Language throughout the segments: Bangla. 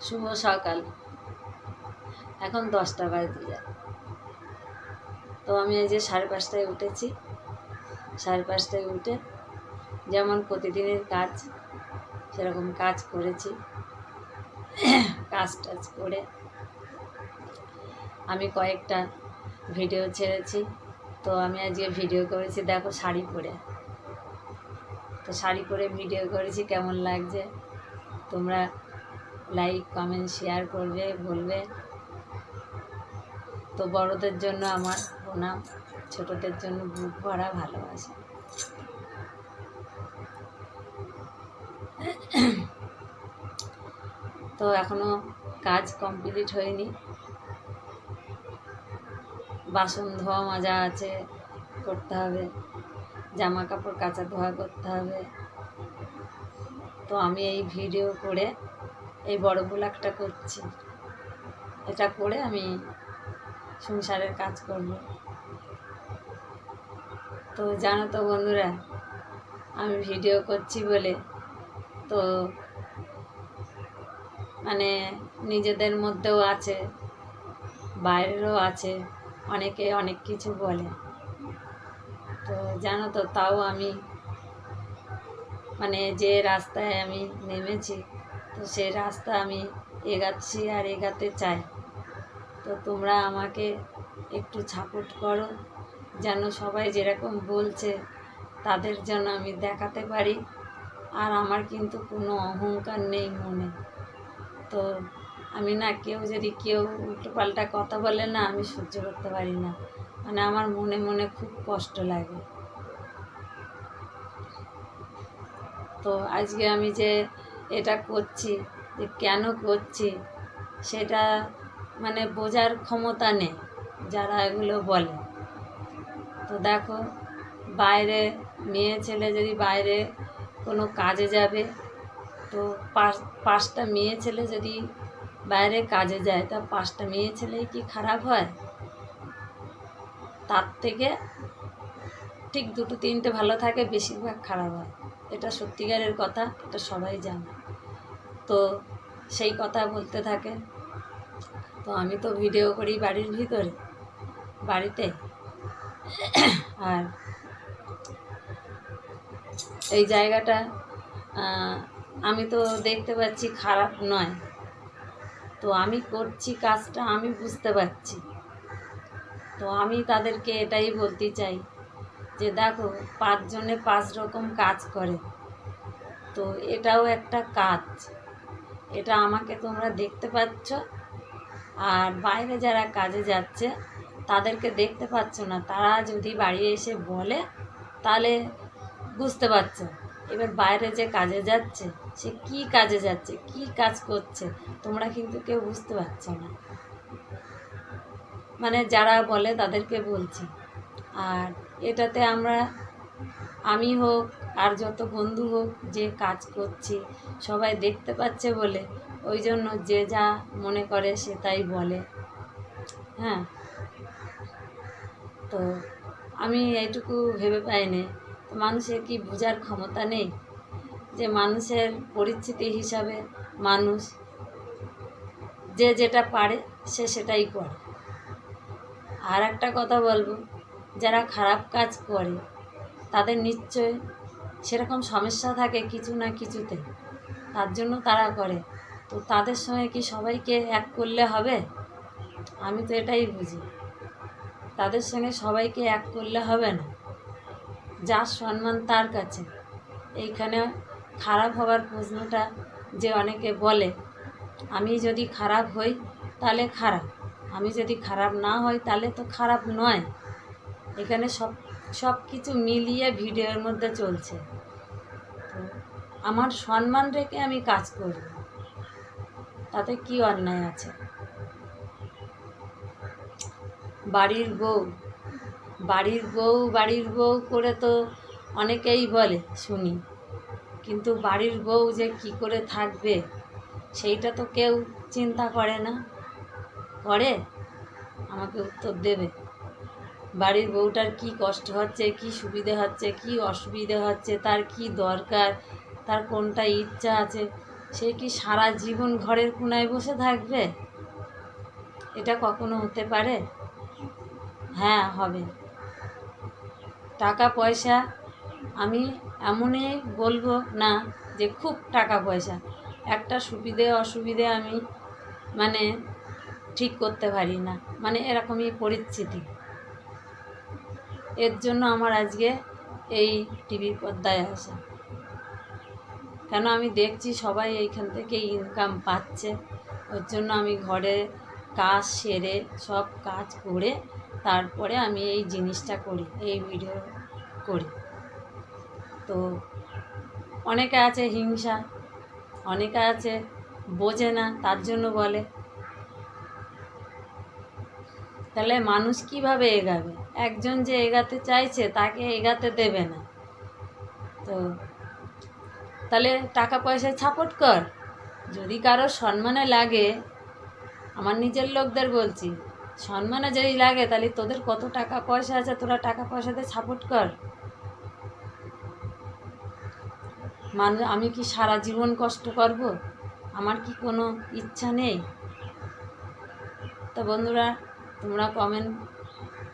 শুভ সকাল। এখন দশটা বাজতে যায়। তো আমি এই যে সাড়ে পাঁচটায় উঠেছি। সাড়ে পাঁচটায় উঠে যেমন প্রতিদিনের কাজ, সেরকম কাজ করেছি। কাজ টাজ করে আমি কয়েকটা ভিডিও ছেড়েছি। তো আমি আজকে ভিডিও করেছি, দেখো শাড়ি পরে। তো শাড়ি পরে ভিডিও করেছি, কেমন লাগছে? তোমরা লাইক কমেন্ট শেয়ার করবে, বলবে। তো বড়দের জন্য আমার প্রণাম, ছোটদের জন্য বুক ভরা ভালোবাসা। তো এখনও কাজ কমপ্লিট হয়নি। বাসন ধোয়া মাজা আছে, করতে হবে। জামা কাপড় কাচা ধোয়া করতে হবে। তো আমি এই ভিডিও করে এই বড় ব্লগটা করছি। এটা করে আমি সংসারের কাজ করব। তো জানো তো বন্ধুরা, আমি ভিডিও করছি বলে তো মানে নিজেদের মধ্যেও আছে, বাইরেরও আছে, অনেকে অনেক কিছু বলে। তো জানো তো তাও আমি মানে যে রাস্তায় আমি নেমেছি তো সেই রাস্তা আমি এগাচ্ছি আর এগাতে চাই। তো তোমরা আমাকে একটু সাপোর্ট করো, যেন সবাই যেরকম বলছে তাদের জন্য আমি দেখাতে পারি। আর আমার কিন্তু কোনো অহংকার নেই মনে। তো আমি না কেউ যদি কেউ উল্টোপাল্টা কথা বলে না আমি সহ্য করতে পারি না। মানে আমার মনে মনে খুব কষ্ট লাগে। তো আজকে আমি যে এটা করছি, যে কেন করছি, সেটা মানে বোঝার ক্ষমতা নেই, যারা এগুলো বলে। তো দেখো, বাইরে মেয়ে ছেলে যদি বাইরে কোনো কাজে যাবে, তো পাঁচ, পাঁচটা মেয়ে ছেলে যদি বাইরে কাজে যায়, তা পাঁচটা মেয়ে ছেলেই কি খারাপ হয়? তার থেকে ঠিক দুটো তিনটে ভালো থাকে, বেশিরভাগ খারাপ হয়। এটা সত্যিকারের কথা, এটা সবাই জানে। তো সেই কথা বলতে থাকে। তো আমি তো ভিডিও করি বাড়ির ভিতরে, বাড়িতে। আর এই জায়গাটা আমি তো দেখতে পাচ্ছি খারাপ নয়। তো আমি করছি কাজটা, আমি বুঝতে পারছি। তো আমি তাদেরকে এটাই বলতে চাই। যে দেখো পাঁচজনে পাঁচ রকম কাজ করে। তো এটাও একটা কাজ। এটা আমাকে তোমরা দেখতে পাচ্ছ। আর বাইরে যারা কাজে যাচ্ছে, তাদেরকে দেখতে পাচ্ছ না। তারা যদি বাড়ি এসে বলে, তাহলে বুঝতে পারছ। এবার বাইরে যে কাজে যাচ্ছে, সে কি কাজে যাচ্ছে, কি কাজ করছে, তোমরা কিন্তু কেউ বুঝতে পারছ না। মানে যারা বলে, তাদেরকে বলছি। আর এটাতে আমরা, আমি হোক আর যত বন্ধু হোক যে কাজ করছি, সবাই দেখতে পাচ্ছে বলে। ওই জন্য যে যা মনে করে সে তাই বলে। হ্যাঁ। তো আমি এইটুকু ভেবে পাইনি। মানুষের কি বোঝার ক্ষমতা নেই? যে মানুষের পরিস্থিতি হিসাবে মানুষ যে যেটা পারে সে সেটাই করে। আর একটা কথা বলব যারা খারাপ কাজ করে, তাদের নিশ্চয় সেরকম সমস্যা থাকে কিছু না কিছুতে। তার জন্য তারা করে। তো তাদের সঙ্গে কি সবাইকে এক করলে হবে? আমি তো এটাই বুঝি। তাদের সঙ্গে সবাইকে এক করলে হবে না। যার সম্মান তার কাছে। এইখানে খারাপ হওয়ার প্রশ্নটা যে অনেকে বলে, আমি যদি খারাপ হই, তাহলে খারাপ। আমি যদি খারাপ না হই, তাহলে তো খারাপ নয়। এখানে সব সব কিছু মিলিয়ে ভিডিওর মধ্যে চলছে। তো আমার সম্মান রেখে আমি কাজ করব তাতে কি অন্যায় আছে? বাড়ির বউ বাড়ির বউ বাড়ির বউ করে তো অনেকেই বলে, শুনি। কিন্তু বাড়ির বউ যে কি করে থাকবে, সেইটা তো কেউ চিন্তা করে না। করে? আমাকে উত্তর দেবে। বাড়ির বউটার কি কষ্ট হচ্ছে, কি সুবিধে হচ্ছে, কি অসুবিধে হচ্ছে, তার কি দরকার, তার কোনটা ইচ্ছা আছে, সে কি সারা জীবন ঘরের কোনায় বসে থাকবে? এটা কখনো হতে পারে? হ্যাঁ হবে। টাকা পয়সা, আমি এমনই বলব না যে খুব টাকা পয়সা। একটা সুবিধে, অসুবিধে আমি মানে ঠিক করতে পারি না। মানে এরকমই পরিস্থিতি। এর জন্য আমার আজকে এই টিভির পর্দায় আসা কেন আমি দেখছি সবাই এইখান থেকে ইনকাম পাচ্ছে, ওর জন্য আমি ঘরে কাজ সেরে সব কাজ করে তারপরে আমি এই জিনিসটা করি, এই ভিডিও করি। তো অনেকে আছে হিংসা, অনেকে আছে বোঝে না, তার জন্য বলে। তাহলে মানুষ কীভাবে এগাবে? একজন যে এগাতে চাইছে, তাকে এগাতে দেবে না। তো তাহলে টাকা পয়সায় সাপোর্ট কর। যদি কারোর সম্মানে লাগে, আমার নিজের লোকদের বলছি, সম্মানে যদি লাগে, তাহলে তোদের কত টাকা পয়সা আছে, তোরা টাকা পয়সাতে সাপোর্ট কর। মানুষ আমি কি সারা জীবন কষ্ট করব? আমার কি কোনো ইচ্ছা নেই? তো বন্ধুরা, তোমরা কমেন্ট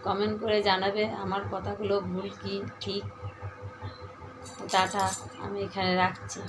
কমেন্ট করে জানাবে আমার কথাগুলো ভুল কি ঠিক? টাটা আমি এখানে রাখছি।